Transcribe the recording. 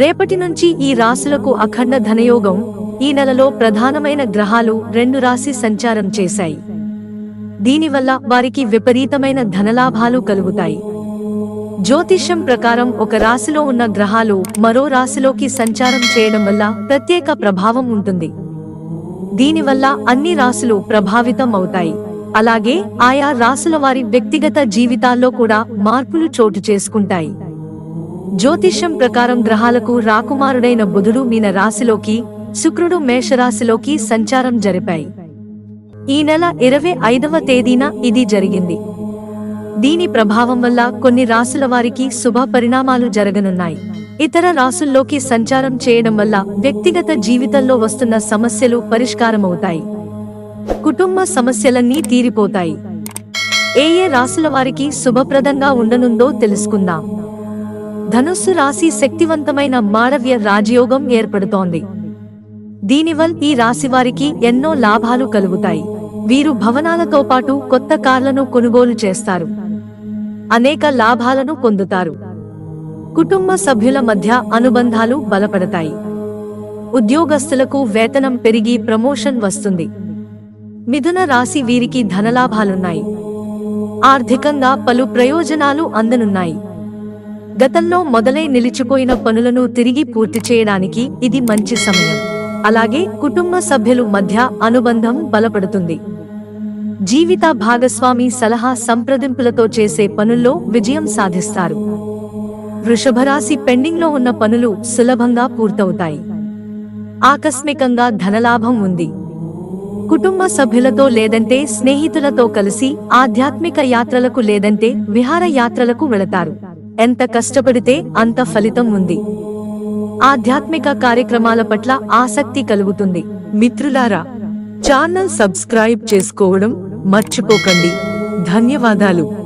రేపటి నుంచి ఈ రాశులకు అఖండ ధనయోగం ఈ నెలలో ప్రధానమైన గ్రహాలు రెండు రాశి సంచారం చేశాయి. దీనివల్ల వారికి విపరీతమైన ధనలాభాలు కలుగుతాయి. జ్యోతిష్యం ప్రకారం ఒక రాశిలో ఉన్న గ్రహాలు మరో రాశిలోకి సంచారం చేయడం వల్ల ప్రత్యేక ప్రభావం ఉంటుంది. దీనివల్ల అన్ని రాశులు ప్రభావితం అవుతాయి. అలాగే ఆయా రాశుల వారి వ్యక్తిగత జీవితాల్లో కూడా మార్పులు చోటు చేసుకుంటాయి. జ్యోతిష్యం ప్రకారం గ్రహాలకు రాకుమారుడైన బుధుడు మీన రాశిలోకి శుక్రుడు మేషరాశిలోకి సంచారం జరిపాయి. ఈ నెల ఇరవై ఐదవ తేదీన ఇది జరిగింది. దీని ప్రభావం వల్ల కొన్ని రాశుల వారికి శుభ పరిణామాలు జరగనున్నాయి. ఇతర రాసుల్లోకి సంచారం చేయడం వల్ల వ్యక్తిగత జీవితంలో వస్తున్న సమస్యలు పరిష్కారమవుతాయి. కుటుంబ సమస్యలన్నీ తీరిపోతాయి. ఏ ఏ రాసుల వారికి శుభప్రదంగా ఉండనుందో తెలుసుకుందాం. ధనుస్సు రాశి శక్తివంతమైన మాడవ్య రాజయోగం ఏర్పడుతోంది. దీనివల్ ఈ రాశి వారికి ఎన్నో లాభాలు కలుగుతాయి. వీరు భవనాలతో పాటు కొత్త కార్లను కొనుగోలు చేస్తారు. అనేక లాభాలను పొందుతారు. కుటుంబ సభ్యుల మధ్య అనుబంధాలు బలపడతాయి. ఉద్యోగస్తులకు వేతనం పెరిగి ప్రమోషన్ వస్తుంది. మిథున రాశి వీరికి ధనలాభాలున్నాయి. ఆర్థికంగా పలు ప్రయోజనాలు అందనున్నాయి. గతంలో మొదలై నిలిచిపోయిన పనులను తిరిగి పూర్తి చేయడానికి ఇది మంచి సమయం. అలాగే కుటుంబ సభ్యులు మధ్య అనుబంధం బలపడుతుంది. జీవిత భాగస్వామి సలహా సంప్రదింపులతో చేసే పనుల్లో విజయం సాధిస్తారు. వృషభరాశి పెండింగ్లో ఉన్న పనులు సులభంగా పూర్తవుతాయి. ఆకస్మికంగా ధనలాభం ఉంది. కుటుంబ సభ్యులతో లేదంటే స్నేహితులతో కలిసి ఆధ్యాత్మిక యాత్రలకు లేదంటే విహార యాత్రలకు వెళతారు. ఎంత కష్టపడితే అంత ఫలితం ఉంది. ఆధ్యాత్మిక కార్యక్రమాల పట్ల ఆసక్తి కలుగుతుంది. మిత్రులారా ఛానల్ సబ్స్క్రైబ్ చేసుకోవడం మర్చిపోకండి. ధన్యవాదాలు.